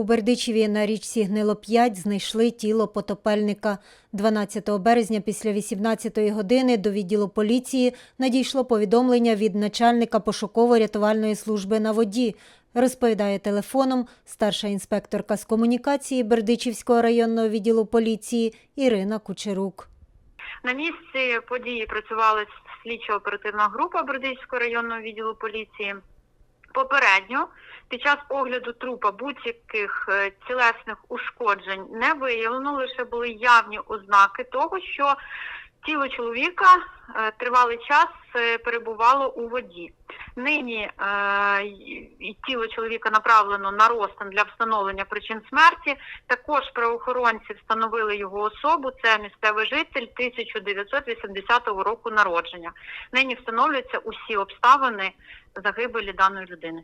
У Бердичеві на річці Гнило-5 знайшли тіло потопельника. 12 березня після 18 години до відділу поліції надійшло повідомлення від начальника пошуково-рятувальної служби на воді. Розповідає телефоном старша інспекторка з комунікації Бердичівського районного відділу поліції Ірина Кучерук. На місці події працювала слідчо-оперативна група Бердичського районного відділу поліції. Попередньо. Під час огляду трупа будь-яких е, тілесних ушкоджень не виявлено, лише були явні ознаки того, що тіло чоловіка е, тривалий час е, перебувало у воді. Нині е, тіло чоловіка направлено на розтин для встановлення причин смерті. Також правоохоронці встановили його особу. Це місцевий житель 1980 року народження. Нині встановлюються усі обставини загибелі даної людини.